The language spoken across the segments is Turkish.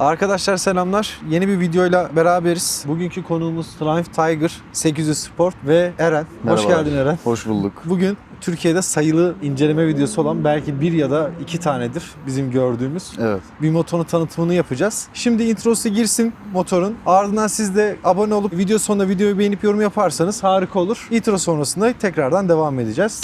Arkadaşlar selamlar. Yeni bir videoyla beraberiz. Bugünkü konuğumuz Triumph Tiger 800 Sport ve Eren. Hoş Merhabalar. geldin Eren. Hoş bulduk. Bugün Türkiye'de sayılı inceleme videosu olan belki bir ya da iki tanedir bizim gördüğümüz. Evet. Bir motorun tanıtımını yapacağız. Şimdi introsu girsin motorun. Ardından siz de abone olup video sonunda videoyu beğenip yorum yaparsanız harika olur. Intro sonrasında tekrardan devam edeceğiz.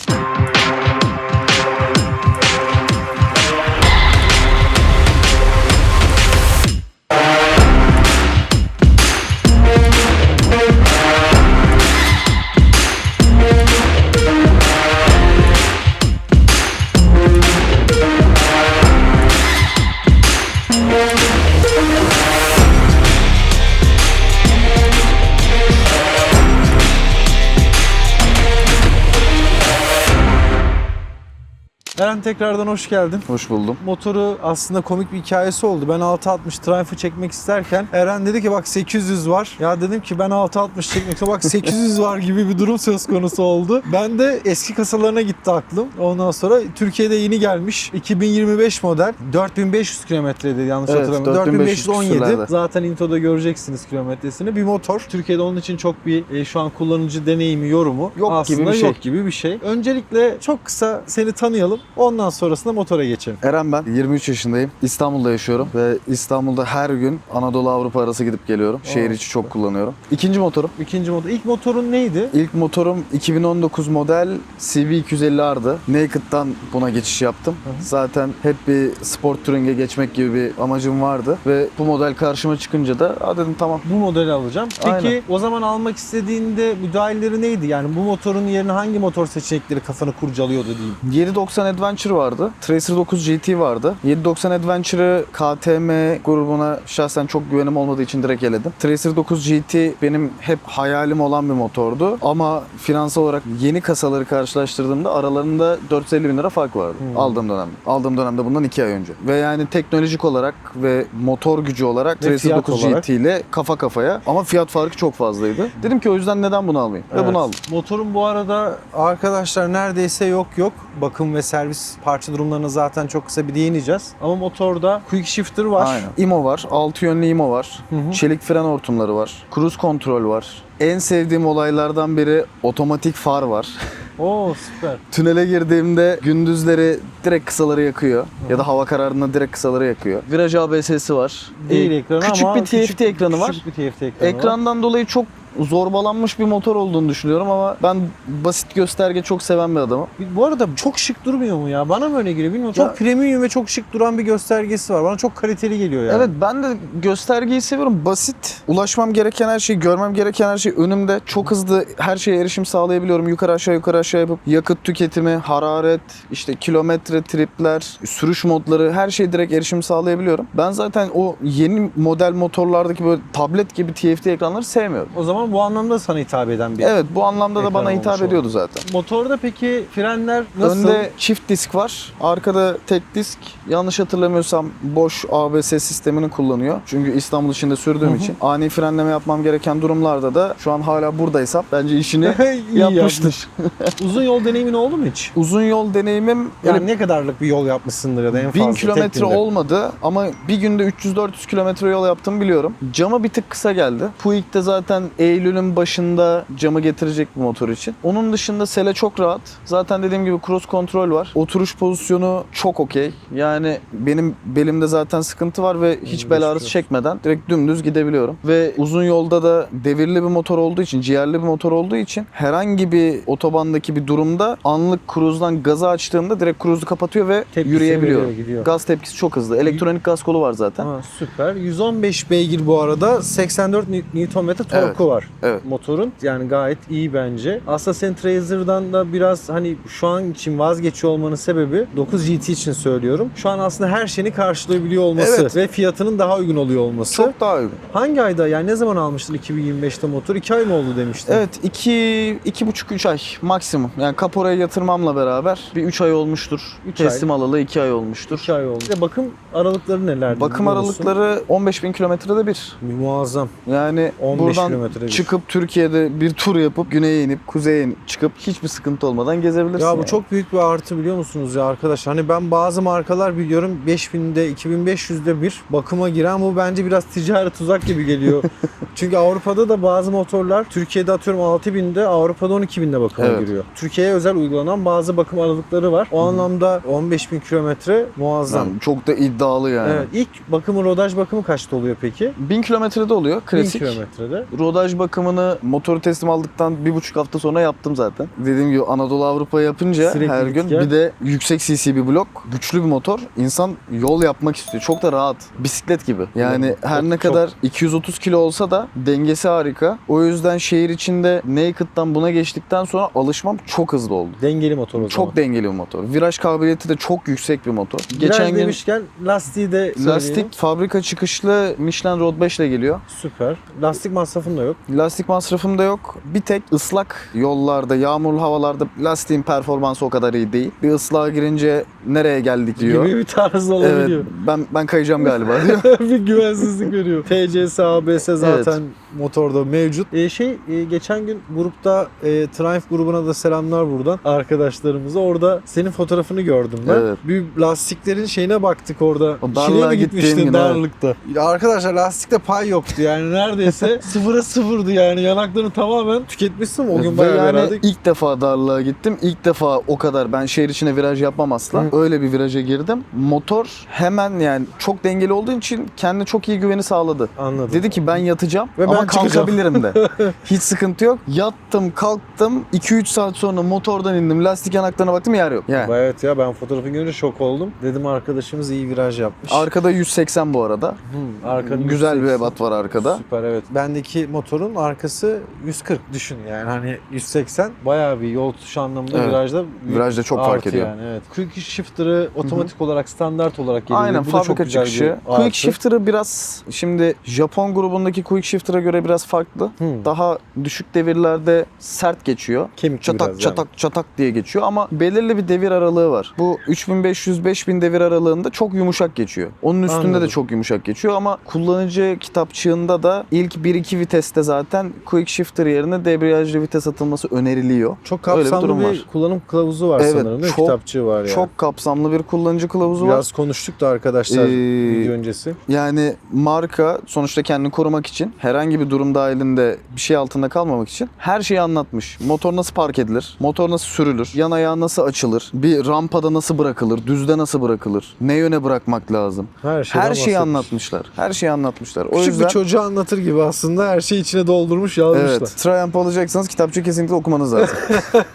Eren tekrardan hoş geldin. Hoş buldum. Motoru aslında komik bir hikayesi oldu. Ben 660 Triumph'ı çekmek isterken Eren dedi ki bak 800 var. Ya dedim ki ben 660 çekmek istiyorum. Bak 800 var gibi bir durum söz konusu oldu. Ben de eski kasalarına gitti aklım. Ondan sonra Türkiye'de yeni gelmiş 2025 model 4500 kilometreydi yanlış Evet, hatırlamıyorum. 4500 4517. küsürlerde. Zaten introda göreceksiniz kilometresini. Bir motor. Türkiye'de onun için çok bir e, şu an kullanıcı deneyimi, yorumu Yok aslında gibi bir şey. yok gibi bir şey. Öncelikle çok kısa seni tanıyalım. Ondan sonrasında motora geçelim. Eren ben. 23 yaşındayım. İstanbul'da yaşıyorum ve İstanbul'da her gün Anadolu Avrupa arası gidip geliyorum. Şehir içi çok kullanıyorum. İkinci motorum. İkinci motor. İlk motorun neydi? İlk motorum 2019 model CV250R'dı. Naked'dan buna geçiş yaptım. Zaten hep bir sport touring'e geçmek gibi bir amacım vardı ve bu model karşıma çıkınca da "Aa," dedim tamam. Bu modeli alacağım. Peki Aynen. o zaman almak istediğinde müdahaleleri neydi? Yani bu motorun yerine hangi motor seçenekleri kafanı kurcalıyordu diyeyim. 790 Adventure vardı. Tracer 9 GT vardı. 790 Adventure'ı KTM grubuna şahsen çok güvenim olmadığı için direkt eledim. Tracer 9 GT benim hep hayalim olan bir motordu. Ama finansal olarak yeni kasaları karşılaştırdığımda aralarında 450 bin lira fark vardı. Hmm. Aldığım dönemde. Aldığım dönemde bundan 2 ay önce. Ve yani teknolojik olarak ve motor gücü olarak Ve Tracer fiyat 9 olarak. GT ile kafa kafaya. Ama fiyat farkı çok fazlaydı. Dedim ki o yüzden neden bunu almayayım? Ve Evet. bunu aldım. Motorun bu arada arkadaşlar neredeyse yok yok. Bakım ve servis parça durumlarına zaten çok kısa bir değineceğiz. Ama motorda quick shifter var. Aynen. IMO var. Altı yönlü IMO var. Hı hı. Çelik fren hortumları var. Cruise kontrol var. En sevdiğim olaylardan biri otomatik far var. Oo süper. Tünele girdiğimde gündüzleri direkt kısaları yakıyor. Ya da hava kararında direkt kısaları yakıyor. Viraj ABS'si var. Değil Ee, ekranı küçük ama bir TFT ekranı var. Küçük bir TFT ekranı var. Ekrandan dolayı çok zorbalanmış bir motor olduğunu düşünüyorum ama ben basit gösterge çok seven bir adamım. Bu arada çok şık durmuyor mu ya? Bana mı öyle geliyor bilmiyorum. Ya- Çok premium ve çok şık duran bir göstergesi var. Bana çok kaliteli geliyor yani. Evet ben de göstergeyi seviyorum. Basit. Ulaşmam gereken her şey, görmem gereken her şey önümde. Çok hızlı her şeye erişim sağlayabiliyorum. Yukarı aşağı yukarı aşağı yapıp yakıt tüketimi, hararet, işte kilometre tripler, sürüş modları her şeye direkt erişim sağlayabiliyorum. Ben zaten o yeni model motorlardaki böyle tablet gibi TFT ekranları sevmiyorum. O zaman bu anlamda sana hitap eden bir Evet bu anlamda da Ekran bana olmuş hitap oldu. ediyordu zaten. Motorda peki frenler nasıl? Önde çift disk var. Arkada tek disk. Yanlış hatırlamıyorsam boş ABS sistemini kullanıyor. Çünkü İstanbul içinde sürdüğüm Hı hı. için ani frenleme yapmam gereken durumlarda da şu an hala buradaysam bence işini yapmıştır. yapmış. Uzun yol deneyimin oldu mu hiç? Uzun yol deneyimim Yani böyle ne kadarlık bir yol yapmışsındır ya da en fazla? 1000 tek kilometre olmadı ama bir günde 300-400 kilometre yol yaptım biliyorum. Cama bir tık kısa geldi. Puig'de zaten Eylül'ün başında camı getirecek bu motor için. Onun dışında sele çok rahat. Zaten dediğim gibi cruise kontrol var. Oturuş pozisyonu çok okey. Yani benim belimde zaten sıkıntı var ve hiç bel ağrısı çekmeden direkt dümdüz gidebiliyorum. Ve uzun yolda da devirli bir motor olduğu için, ciğerli bir motor olduğu için herhangi bir otobandaki bir durumda anlık cruise'dan gazı açtığımda direkt cruise'u kapatıyor ve Tepkisi yürüyebiliyorum. veriyor, gidiyor. Gaz tepkisi çok hızlı. Elektronik gaz kolu var zaten. Ha, süper. 115 beygir bu arada. 84 Nm torku Evet. var Evet. motorun. Yani gayet iyi bence. Aslında senin Trazer'dan da biraz hani şu an için vazgeçiyor olmanın sebebi 9 GT için söylüyorum. Şu an aslında her şeyini karşılayabiliyor olması Evet. ve fiyatının daha uygun oluyor olması. Çok daha uygun. Hangi ayda yani ne zaman almıştın 2025'te motor? 2 ay mı oldu demiştin? Evet iki, iki buçuk üç ay maksimum. Yani kaporaya yatırmamla beraber bir üç ay olmuştur. Üç Teslim alalı iki ay olmuştur. 2 ay oldu. De bakım aralıkları nelerdi? Bakım aralıkları 15 bin kilometrede bir. Muazzam. Yani 15 buradan kilometrede Birebir. çıkıp Türkiye'de bir tur yapıp güneye inip kuzeye inip çıkıp hiçbir sıkıntı olmadan gezebilirsin. Ya bu yani. çok büyük bir artı biliyor musunuz ya arkadaşlar? Hani ben bazı markalar biliyorum 5000'de 2500'de bir bakıma giren bu bence biraz ticari tuzak gibi geliyor. Çünkü Avrupa'da da bazı motorlar Türkiye'de atıyorum 6000'de Avrupa'da 12000'de bakıma Evet. giriyor. Türkiye'ye özel uygulanan bazı bakım aralıkları var. O anlamda 15000 kilometre muazzam. Yani çok da iddialı yani. Evet, ilk bakımı rodaj bakımı kaçta oluyor peki? 1000 kilometrede oluyor 1000 klasik. kilometrede. Rodaj bakımını motoru teslim aldıktan bir buçuk hafta sonra yaptım zaten. Dediğim gibi Anadolu Avrupa yapınca Sürekli her gün gel. bir de yüksek cc bir blok, güçlü bir motor. İnsan yol yapmak istiyor. Çok da rahat. Bisiklet gibi. Yani Çok- her ne çok. kadar 230 kilo olsa da dengesi harika. O yüzden şehir içinde Naked'dan buna geçtikten sonra alışmam çok hızlı oldu. Dengeli motor o zaman. Çok dengeli bir motor. Viraj kabiliyeti de çok yüksek bir motor. Geçen Geçen gün demişken lastiği de söyleyelim. lastik fabrika çıkışlı Michelin Road 5 ile geliyor. Süper. Lastik masrafın da yok. Lastik masrafım da yok. Bir tek ıslak yollarda, yağmurlu havalarda lastiğin performansı o kadar iyi değil. Bir ıslığa girince nereye geldik diyor. Gibi bir tarzı Evet, olabiliyor. ben ben kayacağım galiba diyor. bir güvensizlik veriyor. TCS, ABS zaten motorda mevcut. E, şey e, geçen gün grupta e, Triumph grubuna da selamlar buradan arkadaşlarımıza. Orada senin fotoğrafını gördüm ben. Evet. Bir lastiklerin şeyine baktık orada. O darlığa mi gitmiştin gün, darlıkta? Ya arkadaşlar lastikte pay yoktu yani neredeyse sıfıra sıfırdı yani yanaklarını tamamen tüketmişsin o gün bayağı yani verdik. ilk defa darlığa gittim. İlk defa o kadar ben şehir içine viraj yapmam asla. Hı. Öyle bir viraja girdim. Motor hemen yani çok dengeli olduğu için kendi çok iyi güveni sağladı. Anladım. Dedi ki ben yatacağım Ve ama ben kalkabilirim de. Hiç sıkıntı yok. Yattım, kalktım. 2-3 saat sonra motordan indim. Lastik yanaklarına baktım yer yok. Yani. Evet ya ben fotoğrafı görünce şok oldum. Dedim arkadaşımız iyi viraj yapmış. Arkada 180 bu arada. Hmm, arkanın Güzel bir 180. ebat var arkada. Süper evet. Bendeki motorun arkası 140 düşün yani hani 180 bayağı bir yol tutuşu anlamında Evet. virajda Virajda çok fark ediyor. Yani, evet. Quick shifter'ı otomatik olarak standart olarak geliyor. Aynen Bu da çok fabrika güzel bir çıkışı. artı. Quick Shifter'ı biraz şimdi Japon grubundaki Quick Shifter'a göre biraz farklı. Hmm. Daha düşük devirlerde sert geçiyor. Kemikli Çatak biraz çatak çatak diye geçiyor ama belirli bir devir aralığı var. Bu 3500-5000 devir aralığında çok yumuşak geçiyor. Onun üstünde Anladım. de çok yumuşak geçiyor ama kullanıcı kitapçığında da ilk 1-2 viteste zaten Quick Shifter yerine debriyajlı vites atılması öneriliyor. Çok Öyle bir kapsamlı durum bir, var. kullanım kılavuzu var Evet, sanırım değil çok- Kitapçığı var yani. Çok kapsamlı bir kullanıcı kılavuzu var. Biraz konuştuk da arkadaşlar Ee, video öncesi. Yani marka sonuçta kendini korumak için herhangi bir durum dahilinde bir şey altında kalmamak için her şeyi anlatmış. Motor nasıl park edilir? Motor nasıl sürülür? Yan ayağı nasıl açılır? Bir rampada nasıl bırakılır? Düzde nasıl bırakılır? Ne yöne bırakmak lazım? Her, Her şeyi anlatmışlar. Her şeyi anlatmışlar. O Küçük yüzden bir çocuğa anlatır gibi aslında her şeyi içine doldurmuş yazmışlar. Evet. Triumph alacaksanız kitapçı kesinlikle okumanız lazım.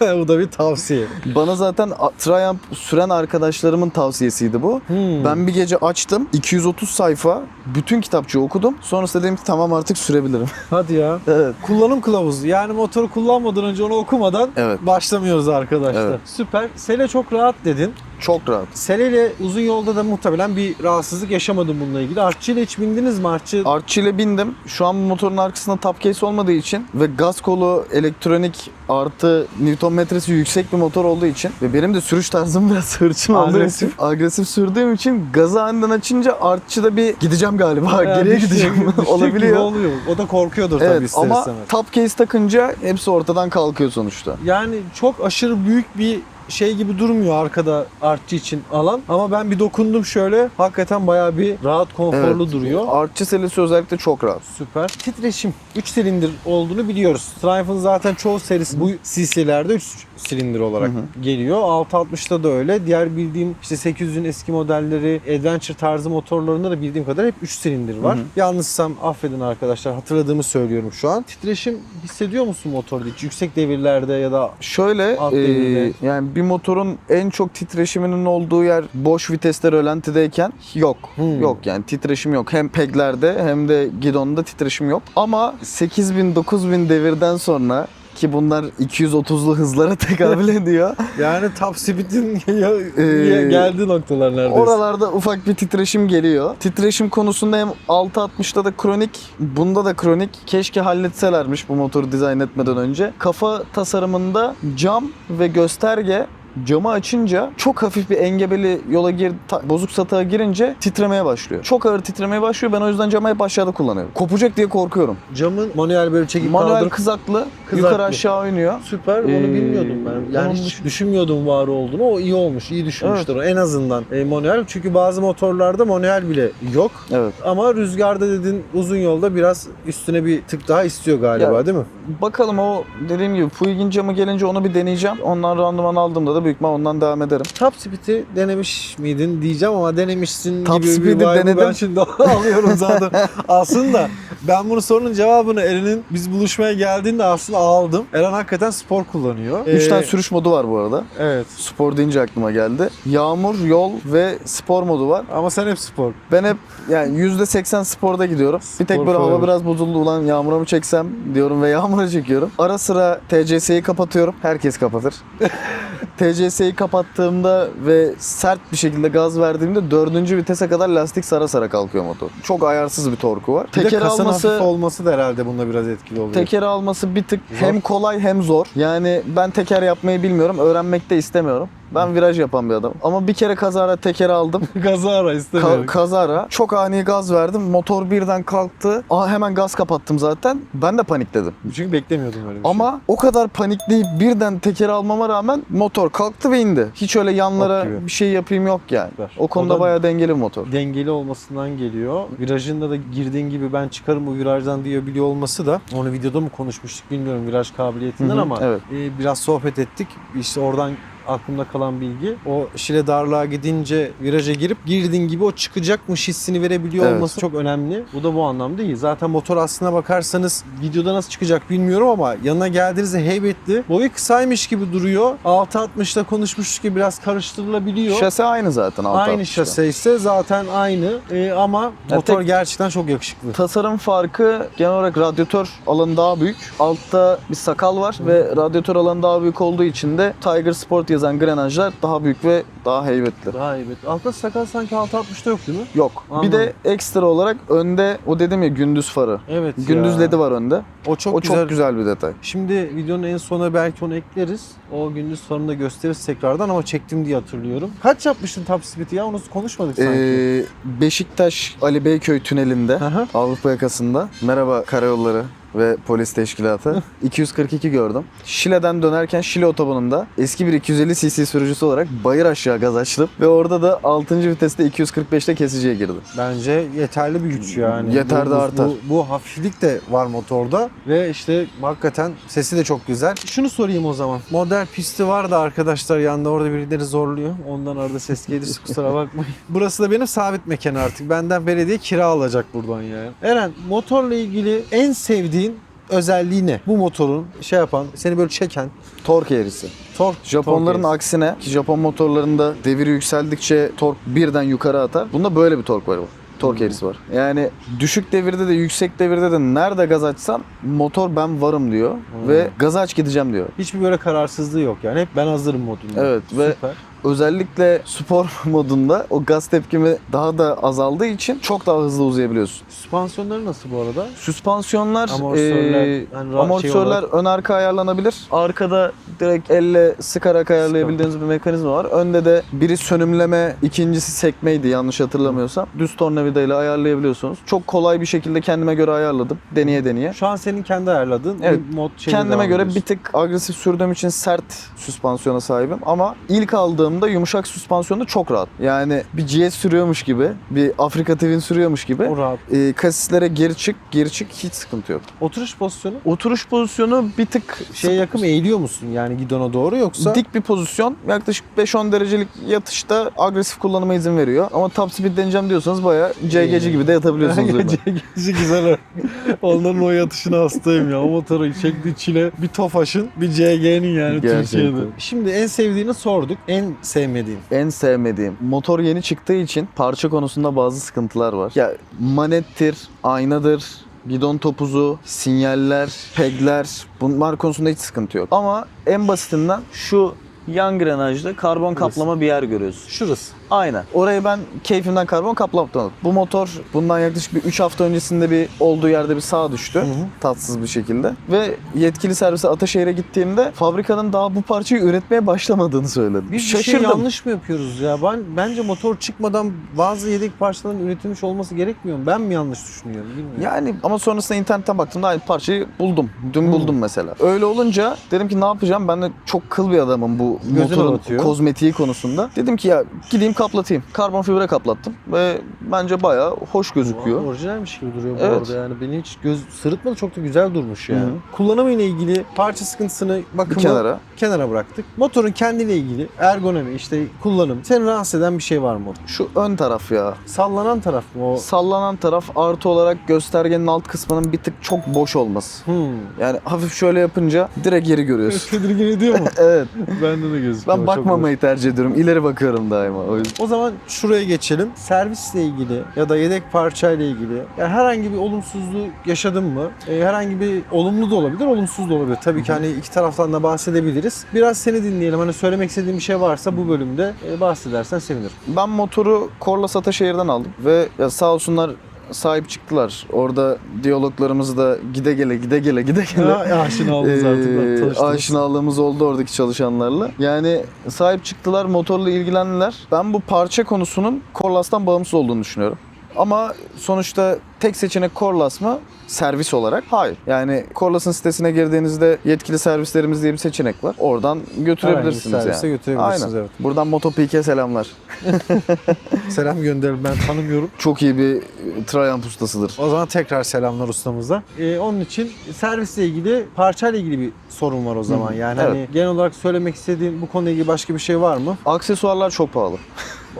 Bu da bir tavsiye. Bana zaten Triumph süren arkadaşlarımın tavsiyesiydi bu. Hmm. Ben bir gece açtım. 230 sayfa bütün kitapçığı okudum. Sonrasında dedim ki tamam artık sürebilirim. Hadi ya. evet. Kullanım kılavuzu. Yani motoru kullanmadan önce onu okumadan Evet. başlamıyoruz arkadaşlar. Evet. Süper. Sele çok rahat dedin. Çok rahat. Sele ile uzun yolda da muhtemelen bir rahatsızlık yaşamadım bununla ilgili. Artçı ile hiç bindiniz mi? Artçı Artçı ile bindim. Şu an motorun arkasında top case olmadığı için ve gaz kolu elektronik artı Newton metresi yüksek bir motor olduğu için ve benim de sürüş tarzım biraz hırçın olduğu Agresif. için agresif sürdüğüm için gazı aniden açınca artçıda bir gideceğim galiba. Yani Geriye düşecek- gideceğim. düşecek Olabiliyor. oluyor. O da korkuyordur tabii Evet ister ama istemez. top case takınca hepsi ortadan kalkıyor sonuçta. Yani çok aşırı büyük bir şey gibi durmuyor arkada artçı için alan. Ama ben bir dokundum şöyle. Hakikaten bayağı bir rahat, konforlu Evet. duruyor. Artçı selesi özellikle çok rahat. Süper. Titreşim 3 silindir olduğunu biliyoruz. Triumph'ın zaten çoğu serisi bu CC'lerde 3 silindir olarak geliyor. 660'da da öyle. Diğer bildiğim işte 800'ün eski modelleri, adventure tarzı motorlarında da bildiğim kadar hep 3 silindir var. Yanlışsam affedin arkadaşlar. Hatırladığımı söylüyorum şu an. Titreşim hissediyor musun motorda hiç? Yüksek devirlerde ya da Şöyle Alt e, devirde. yani bir motorun en çok titreşiminin olduğu yer boş viteste rölantideyken yok. Hmm. Yok yani titreşim yok. Hem peglerde hem de gidonda titreşim yok. Ama 8000 9000 devirden sonra ki bunlar 230'lu hızlara tekabül ediyor. yani top speed'in Ee, geldiği noktalar neredeyse. Oralarda ufak bir titreşim geliyor. Titreşim konusunda hem 660'da da kronik, bunda da kronik. Keşke halletselermiş bu motoru dizayn etmeden önce. Kafa tasarımında cam ve gösterge camı açınca çok hafif bir engebeli yola gir, ta- bozuk satağa girince titremeye başlıyor. Çok ağır titremeye başlıyor. Ben o yüzden camı hep aşağıda kullanıyorum. Kopacak diye korkuyorum. Camın manuel böyle çekip Manuel kaldırıp kızaklı, Kızaklı. yukarı aşağı oynuyor. Süper. Onu Ee, bilmiyordum ben. Yani hiç düşünmüyordum var olduğunu. O iyi olmuş. iyi düşünmüşler. o. En azından e, manuel. Çünkü bazı motorlarda manuel bile yok. Evet. Ama rüzgarda dedin uzun yolda biraz üstüne bir tık daha istiyor galiba Ya- değil mi? Bakalım o dediğim gibi Puig'in camı gelince onu bir deneyeceğim. Ondan randıman aldığımda da büyük ihtimal ondan devam ederim. Top Speed'i denemiş miydin diyeceğim ama denemişsin Top gibi bir vibe'ı ben denedim. şimdi alıyorum zaten. aslında ben bunu sorunun cevabını Eren'in biz buluşmaya geldiğinde aslında aldım. Eren hakikaten spor kullanıyor. 3 Ee, tane sürüş modu var bu arada. Evet. Spor deyince aklıma geldi. Yağmur, yol ve spor modu var. Ama sen hep spor. Ben hep yani %80 sporda gidiyorum. bir tek Spor böyle hava biraz bozuldu ulan yağmura mı çeksem diyorum ve yağmura çekiyorum. Ara sıra TCS'yi kapatıyorum. Herkes kapatır. TCS'yi kapattığımda ve sert bir şekilde gaz verdiğimde dördüncü vitese kadar lastik sara sara kalkıyor motor. Çok ayarsız bir torku var. Bir de Teker alması hafif olması da herhalde bunda biraz etkili oluyor. Teker alması bir tık Zor. hem kolay hem zor. Yani ben teker yapmayı bilmiyorum. Öğrenmek de istemiyorum. Ben viraj yapan bir adamım. Ama bir kere kazara teker aldım. Kazara istemiyorum. Ka- kazara. Çok ani gaz verdim. Motor birden kalktı. Aa, hemen gaz kapattım zaten. Ben de panikledim. Çünkü beklemiyordum öyle bir şey. Ama o kadar panikleyip birden teker almama rağmen motor kalktı ve indi. Hiç öyle yanlara bir şey yapayım yok yani. Süper. O konuda O bayağı dengeli motor. dengeli olmasından geliyor. Virajında da girdiğin gibi ben çıkarım bu virajdan diye biliyor olması da onu videoda mı konuşmuştuk bilmiyorum viraj kabiliyetinden Hı hı, ama evet. e, biraz sohbet ettik. İşte oradan aklımda kalan bilgi. O şile darlığa gidince viraja girip girdiğin gibi o çıkacakmış hissini verebiliyor Evet. olması çok önemli. Bu da bu anlamda iyi. Zaten motor aslına bakarsanız videoda nasıl çıkacak bilmiyorum ama yanına geldiğinizde heybetli. Boyu kısaymış gibi duruyor. 6.60'da konuşmuştuk ki biraz karıştırılabiliyor. Şase aynı zaten. altı Aynı altmışta. şase ise zaten aynı Ee, ama motor tek- gerçekten çok yakışıklı. Tasarım farkı genel olarak radyatör alanı daha büyük. Altta bir sakal var ve radyatör alanı daha büyük olduğu için de Tiger Sport yazan grenajlar daha büyük ve daha heybetli. Daha iyi. Altta sakal sanki 6.60'da yok değil mi? Yok. Anladım. Bir de ekstra olarak önde o dedim ya gündüz farı. Evet Gündüz ya. ledi var önde. O çok o güzel. çok güzel bir detay. Şimdi videonun en sonuna belki onu ekleriz. O gündüz farını da gösteririz tekrardan ama çektim diye hatırlıyorum. Kaç yapmıştın top speed'i ya? Onu konuşmadık sanki. Ee, Beşiktaş Ali Beyköy tünelinde hı. Avrupa yakasında. Merhaba karayolları ve polis teşkilatı. 242 gördüm. Şile'den dönerken Şile otobanında eski bir 250 cc sürücüsü olarak bayır aşağı gaz açtım. Ve orada da 6. viteste 245'te kesiciye girdim. Bence yeterli bir güç yani. Yeter de artar. Bu, bu hafiflik de var motorda ve işte hakikaten sesi de çok güzel. Şunu sorayım o zaman. Model pisti var da arkadaşlar yanında orada birileri zorluyor. Ondan arada ses gelirse kusura bakmayın. Burası da benim sabit mekan artık. Benden belediye kira alacak buradan yani. Eren motorla ilgili en sevdiğin özelliği ne? Bu motorun şey yapan, seni böyle çeken Tork eğrisi. tork. Japonların tork aksine ki Japon motorlarında devir yükseldikçe tork birden yukarı atar. Bunda böyle bir tork var. Tork Hmm. eğrisi var. Yani düşük devirde de yüksek devirde de nerede gaz açsan motor ben varım diyor Hmm. ve gaz aç gideceğim diyor. Hiçbir böyle kararsızlığı yok yani. Hep ben hazırım modunda. Evet ve Süper. Özellikle spor modunda o gaz tepkimi daha da azaldığı için çok daha hızlı uzayabiliyorsun. Süspansiyonları nasıl bu arada? Süspansiyonlar, Amortisörler, eee, yani ra- amortisörler şey ön arka ayarlanabilir. Arkada direkt elle sıkarak ayarlayabildiğiniz bir mekanizma var. Önde de biri sönümleme, ikincisi sekmeydi yanlış hatırlamıyorsam. Düz tornavidayla ayarlayabiliyorsunuz. Çok kolay bir şekilde kendime göre ayarladım. Deneye deneye. Şu an senin kendi ayarladığın Evet, bir mod Kendime göre bir tık agresif sürdüğüm için sert süspansiyona sahibim ama ilk aldığımda yumuşak süspansiyonda çok rahat. Yani bir GS sürüyormuş gibi, bir Afrika Twin sürüyormuş gibi. o rahat. Ee, kasislere geri çık, geri çık hiç sıkıntı yok. Oturuş pozisyonu Oturuş pozisyonu bir tık şeye yakın eğiliyor musun yani gidona doğru yoksa dik bir pozisyon. Yaklaşık 5-10 derecelik yatışta agresif kullanıma izin veriyor. Ama top speed deneyeceğim diyorsanız bayağı CGC gibi de yatabiliyorsunuz. Gece güzel. Onların o yatışına hastayım ya. O motoru çekti çile bir Tofaş'ın bir CG'nin yani Gerçekten. Türkiye'de. Şimdi en sevdiğini sorduk. En sevmediğin. En sevmediğim. Motor yeni çıktığı için parça konusunda bazı sıkıntılar var. Ya manettir, aynadır, gidon topuzu, sinyaller, pegler bunlar konusunda hiç sıkıntı yok. Ama en basitinden şu yan grenajda karbon kaplama bir yer görüyorsun. Şurası. Aynen. Orayı ben keyfimden karbon kaplamadım. Bu motor bundan yaklaşık bir 3 hafta öncesinde bir olduğu yerde bir sağa düştü. hı. Tatsız bir şekilde. Ve yetkili servise Ataşehir'e gittiğimde fabrikanın daha bu parçayı üretmeye başlamadığını söyledi. Biz bir şey yanlış mı yapıyoruz ya? Ben bence motor çıkmadan bazı yedek parçaların üretilmiş olması gerekmiyor mu? Ben mi yanlış düşünüyorum bilmiyorum. Yani ama sonrasında internetten baktığımda aynı parçayı buldum. Dün Hmm. buldum mesela. Öyle olunca dedim ki ne yapacağım? Ben de çok kıl bir adamım bu Gözüne motorun batıyor. kozmetiği konusunda. Dedim ki ya gideyim kaplatayım. Karbon fibre kaplattım ve bence bayağı hoş gözüküyor. Orijinalmiş gibi duruyor bu Evet. arada yani. Beni hiç göz sırıtmadı çok da güzel durmuş yani. Hı hı. Kullanımıyla ilgili parça sıkıntısını Bir bakımı kenara. kenara bıraktık. Motorun kendiyle ilgili ergonomi işte kullanım. Seni rahatsız eden bir şey var mı? Şu ön taraf ya. Sallanan taraf mı o? Sallanan taraf artı olarak göstergenin alt kısmının bir tık çok boş olması. Hmm. Yani hafif şöyle yapınca direkt yeri görüyorsun. Tedirgin ediyor mu? evet. Bende de gözüküyor. Ben bakmamayı tercih ediyorum. İleri bakıyorum daima. O yüzden. O zaman şuraya geçelim. Servisle ilgili ya da yedek parçayla ilgili yani herhangi bir olumsuzluğu yaşadın mı? E, herhangi bir olumlu da olabilir, olumsuz da olabilir. Tabii ki hani iki taraftan da bahsedebiliriz. Biraz seni dinleyelim. Hani söylemek istediğin bir şey varsa bu bölümde e, bahsedersen sevinirim. Ben motoru Korlas Ataşehir'den aldım ve ya sağ olsunlar sahip çıktılar. Orada diyaloglarımızı da gide gele gide gele gide gele aşina Ee, aşinalığımız oldu oradaki çalışanlarla. Yani sahip çıktılar, motorla ilgilendiler. Ben bu parça konusunun Korlas'tan bağımsız olduğunu düşünüyorum. Ama sonuçta tek seçenek Korlas mı? Servis olarak? Hayır. Yani Korlas'ın sitesine girdiğinizde yetkili servislerimiz diye bir seçenek var. Oradan götürebilirsiniz servise yani. götürebilirsiniz Aynen. evet. Buradan Motopik'e selamlar. Selam gönderelim ben tanımıyorum. Çok iyi bir Triumph ustasıdır. O zaman tekrar selamlar ustamıza. Ee, onun için servisle ilgili, parçayla ilgili bir sorun var o zaman. Hı, Yani evet. hani genel olarak söylemek istediğin bu konuyla ilgili başka bir şey var mı? Aksesuarlar çok pahalı.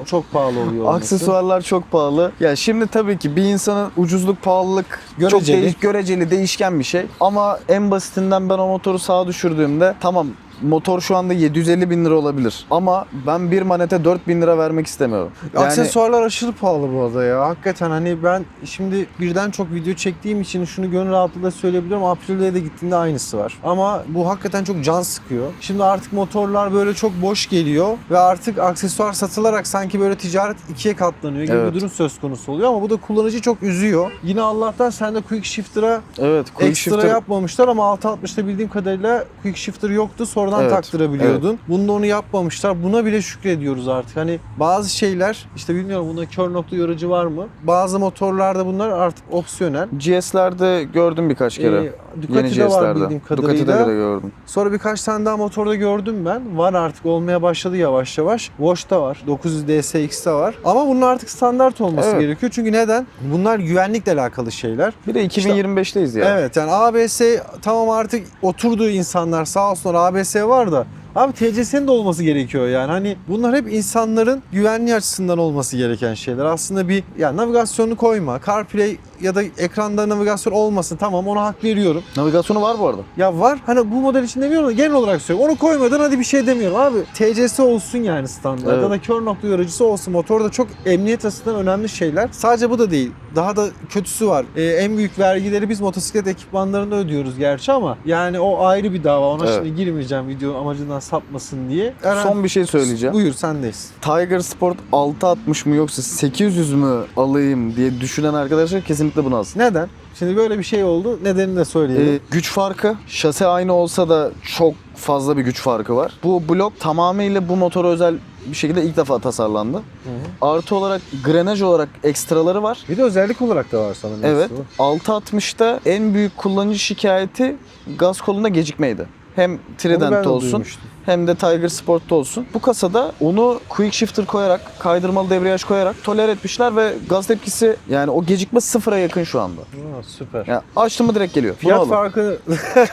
Çok pahalı oluyor olması. Aksesuarlar çok pahalı. Ya şimdi tabii ki bir insanın ucuzluk, pahalılık çok Göreceli. değiş- göreceli, değişken bir şey. Ama en basitinden ben o motoru sağa düşürdüğümde tamam motor şu anda 750 bin lira olabilir. Ama ben bir manete 4 bin lira vermek istemiyorum. Yani Aksesuarlar aşırı pahalı bu arada ya. Hakikaten hani ben şimdi birden çok video çektiğim için şunu gönül rahatlığıyla söyleyebilirim. April'de de gittiğimde aynısı var. Ama bu hakikaten çok can sıkıyor. Şimdi artık motorlar böyle çok boş geliyor ve artık aksesuar satılarak sanki böyle ticaret ikiye katlanıyor gibi Evet. bir durum söz konusu oluyor ama bu da kullanıcıyı çok üzüyor. Yine Allah'tan sen de Quick Shifter'a evet, quick ekstra shifter- yapmamışlar ama 660'da bildiğim kadarıyla Quick Shifter yoktu. Sonradan Evet, taktırabiliyordun. Bunda onu yapmamışlar. Buna bile şükrediyoruz artık. Hani bazı şeyler işte bilmiyorum bunda kör nokta yoracı var mı? Bazı motorlarda bunlar artık opsiyonel. GS'lerde gördüm birkaç kere. Ee, Ducati'de var bildiğim Ducati'de kadarıyla. de gördüm. Sonra birkaç tane daha motorda gördüm ben. Var artık olmaya başladı yavaş yavaş. Bosch'ta var. 900 DSX'te var. Ama bunun artık standart olması Evet. gerekiyor. Çünkü neden? Bunlar güvenlikle alakalı şeyler. Bir de 2025'teyiz ya. Evet yani ABS tamam artık oturdu insanlar sağ olsunlar ABS var da Abi TCS'nin de olması gerekiyor yani. Hani bunlar hep insanların güvenliği açısından olması gereken şeyler. Aslında bir ya navigasyonu koyma. CarPlay ya da ekranda navigasyon olmasın. Tamam ona hak veriyorum. Navigasyonu var bu arada. Ya var hani bu model için demiyorum da genel olarak söylüyorum. Onu koymadan hadi bir şey demiyorum abi. TCS olsun yani standart Evet. ya da kör nokta uyarıcısı olsun. Motorda çok emniyet açısından önemli şeyler. Sadece bu da değil. Daha da kötüsü var. Ee, en büyük vergileri biz motosiklet ekipmanlarında ödüyoruz gerçi ama yani o ayrı bir dava. Ona Evet. şimdi girmeyeceğim video amacından sapmasın diye. Eren, Son bir şey söyleyeceğim. Buyur sendeyiz. Tiger Sport 660 mı yoksa 800 mü alayım diye düşünen arkadaşlar kesinlikle bunu alsın. Neden? Şimdi böyle bir şey oldu. Nedenini de söyleyelim. Ee, güç farkı, şase aynı olsa da çok fazla bir güç farkı var. Bu blok tamamıyla bu motora özel bir şekilde ilk defa tasarlandı. Hı hı. Artı olarak grenaj olarak ekstraları var. Bir de özellik olarak da var sanırım. Evet. hepsi. 660'ta en büyük kullanıcı şikayeti gaz kolunda gecikmeydi. Hem Trident de olsun duymuştum. Hem de Tiger Sport'ta olsun. Bu kasada onu quick shifter koyarak, kaydırmalı debriyaj koyarak toler etmişler ve gaz tepkisi yani o gecikme sıfıra yakın şu anda. Aa, süper. Yani açtı mı direkt geliyor. Bunu Fiyat alın. farkı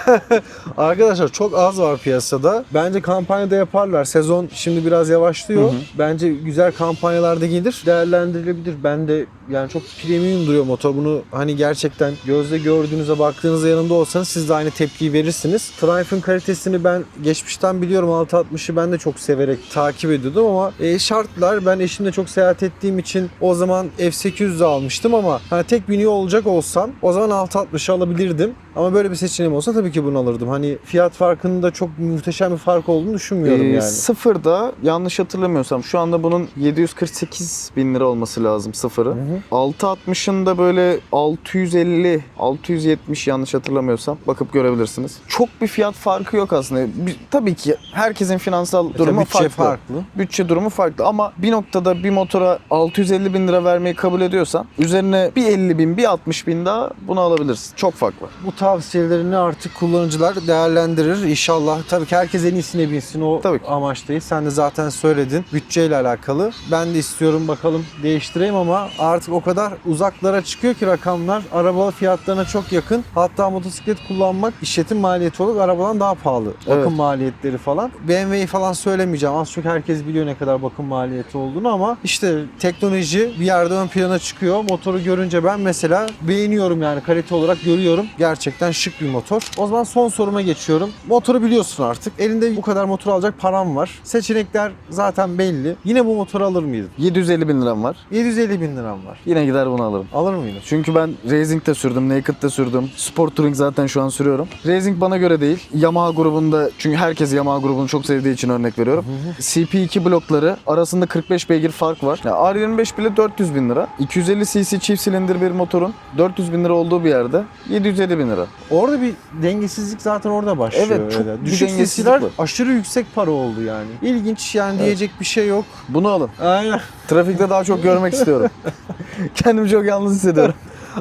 arkadaşlar çok az var piyasada. Bence kampanyada yaparlar. Sezon şimdi biraz yavaşlıyor. Hı hı. Bence güzel kampanyalarda gelir. Değerlendirilebilir. Ben de yani çok premium duruyor motor. Bunu hani gerçekten gözle gördüğünüzde baktığınızda yanında olsanız siz de aynı tepkiyi verirsiniz. Triumph'ın kalitesini ben geçmişten biliyorum. 660'ı ben de çok severek takip ediyordum ama e, şartlar ben eşimle çok seyahat ettiğim için o zaman F800'de almıştım ama hani tek biniyor olacak olsam o zaman 660'ı alabilirdim. Ama böyle bir seçeneğim olsa tabii ki bunu alırdım. Hani fiyat farkında çok muhteşem bir fark olduğunu düşünmüyorum Ee, yani. Sıfırda yanlış hatırlamıyorsam şu anda bunun 748 bin lira olması lazım sıfırı. Hı hı. 660'ın da böyle 650, 670 yanlış hatırlamıyorsam bakıp görebilirsiniz. Çok bir fiyat farkı yok aslında. Bir- tabii ki herkesin finansal durumu bütçe farklı. farklı. Bütçe durumu farklı ama bir noktada bir motora 650 bin lira vermeyi kabul ediyorsan üzerine bir 50 bin, bir 60 bin daha bunu alabilirsin. Çok fark var. Bu tavsiyelerini artık kullanıcılar değerlendirir. İnşallah tabii ki herkes en iyisine bilsin o Tabii ki. amaçtayız. Sen de zaten söyledin bütçeyle alakalı. Ben de istiyorum bakalım değiştireyim ama artık o kadar uzaklara çıkıyor ki rakamlar. Araba fiyatlarına çok yakın. Hatta motosiklet kullanmak işletim maliyeti olarak arabadan daha pahalı. Bakım Evet. maliyetleri falan. BMW'yi falan söylemeyeceğim. Az çok herkes biliyor ne kadar bakım maliyeti olduğunu ama işte teknoloji bir yerde ön plana çıkıyor. Motoru görünce ben mesela beğeniyorum yani kalite olarak görüyorum. Gerçekten şık bir motor. O zaman son soruma geçiyorum. Motoru biliyorsun artık. Elinde bu kadar motor alacak param var. Seçenekler zaten belli. Yine bu motoru alır mıydın? 750 bin liram var. 750 bin liram var. Yine gider bunu alırım. Alır mıydın? Çünkü ben Racing de sürdüm, Naked de sürdüm. Sport Touring zaten şu an sürüyorum. Racing bana göre değil. Yamaha grubunda çünkü herkes Yamaha grubunu çok sevdiği için örnek veriyorum. CP2 blokları arasında 45 beygir fark var. Ya R25 bile 400 bin lira. 250 cc çift silindir bir motorun 400 bin lira olduğu bir yerde 750 bin lira. Orada bir dengesizlik zaten orada başlıyor. Evet, çok öyle. bir Düşük dengesizlik var. aşırı yüksek para oldu yani. İlginç yani diyecek bir şey yok. Bunu alın. Aynen. Trafikte daha çok görmek istiyorum. Kendimi çok yalnız hissediyorum.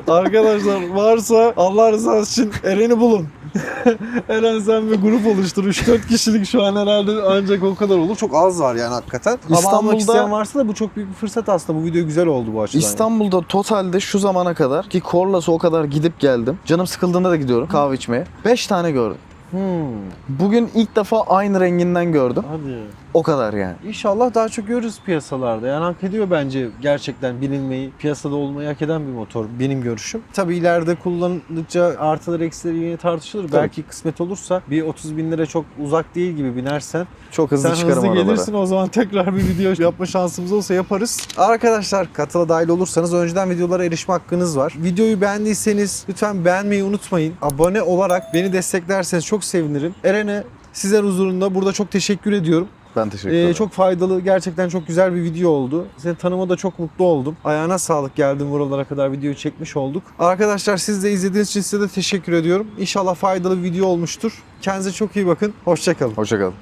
Arkadaşlar varsa Allah rızası için Eren'i bulun. Eren sen bir grup oluştur. 3-4 kişilik şu an herhalde ancak o kadar olur. Çok az var yani hakikaten. Ama almak İstanbul'da- isteyen varsa da bu çok büyük bir fırsat aslında. Bu video güzel oldu bu açıdan. İstanbul'da totalde şu zamana kadar ki Korlas'a o kadar gidip geldim. Canım sıkıldığında da gidiyorum kahve içmeye. 5 tane gördüm. Hmm, Bugün ilk defa aynı renginden gördüm. hadi. O kadar yani. İnşallah daha çok görürüz piyasalarda. Yani hak ediyor bence gerçekten bilinmeyi, piyasada olmayı hak eden bir motor benim görüşüm. Tabii ileride kullanıldıkça artıları eksileri yine tartışılır. Belki kısmet olursa bir 30 bin lira çok uzak değil gibi binersen Çok hızlı Sen çıkarım hızlı aralara. gelirsin o zaman tekrar bir video yapma şansımız olsa yaparız. Arkadaşlar katıla dahil olursanız önceden videolara erişme hakkınız var. Videoyu beğendiyseniz lütfen beğenmeyi unutmayın. Abone olarak beni desteklerseniz çok sevinirim. Eren'e sizler huzurunda burada çok teşekkür ediyorum. Ben teşekkür Ee, ederim. çok faydalı, gerçekten çok güzel bir video oldu. Seni tanıma da çok mutlu oldum. Ayağına sağlık geldin buralara kadar videoyu çekmiş olduk. Arkadaşlar siz de izlediğiniz için size de teşekkür ediyorum. İnşallah faydalı bir video olmuştur. Kendinize çok iyi bakın. Hoşçakalın. Hoşçakalın.